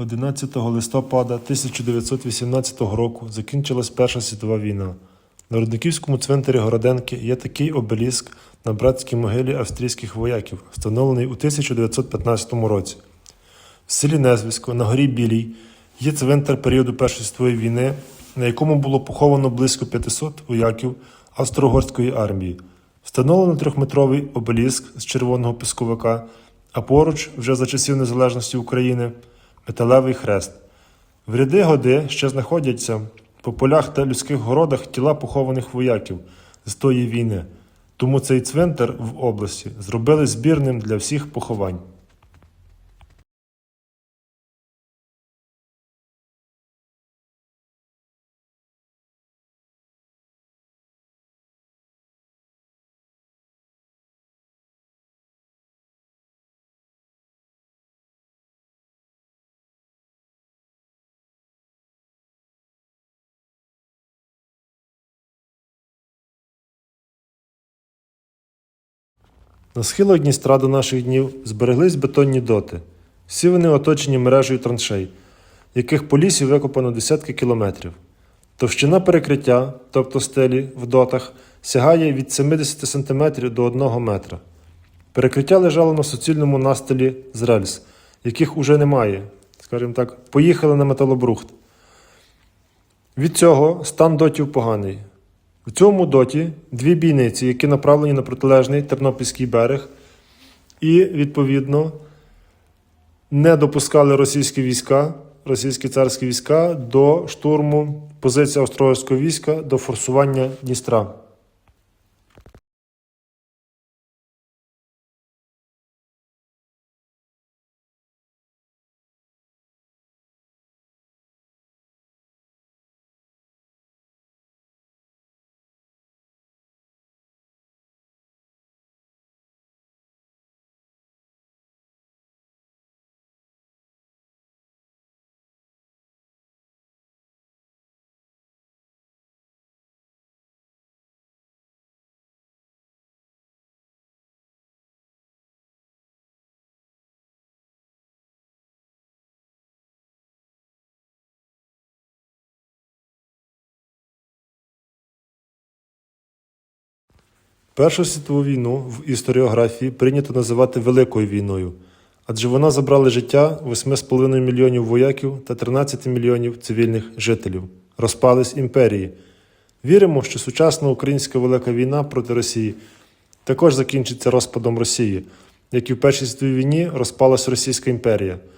11 листопада 1918 року закінчилась Перша світова війна. На Рудниківському цвинтарі Городенки є такий обеліск на братській могилі австрійських вояків, встановлений у 1915 році. В селі Незвисько на горі Білій є цвинтар періоду Першої світової війни, на якому було поховано близько 500 вояків Австро-Угорської армії. Встановлено трьохметровий обеліск з червоного пісковика, а поруч, вже за часів незалежності України, металевий хрест. В ряди годи ще знаходяться по полях та людських городах тіла похованих вояків з тої війни. Тому цей цвинтар в області зробили збірним для всіх поховань. На схилах Дністра до наших днів збереглись бетонні доти. Всі вони оточені мережею траншей, яких по лісі викопано десятки кілометрів. Товщина перекриття, тобто стелі в дотах, сягає від 70 см до 1 метра. Перекриття лежало на суцільному настилі з рельс, яких уже немає, скажімо так, поїхали на металобрухт. Від цього стан дотів поганий. В цьому доті дві бійниці, які направлені на протилежний Тернопільський берег, і, відповідно, не допускали російські війська, російські царські війська до штурму позиції австро-угорського війська до форсування Дністра. Першу світову війну в історіографії прийнято називати Великою війною, адже вона забрала життя 8,5 мільйонів вояків та 13 мільйонів цивільних жителів. Розпались імперії. Віримо, що сучасна українська велика війна проти Росії також закінчиться розпадом Росії, як і в Першій світовій війні розпалась Російська імперія –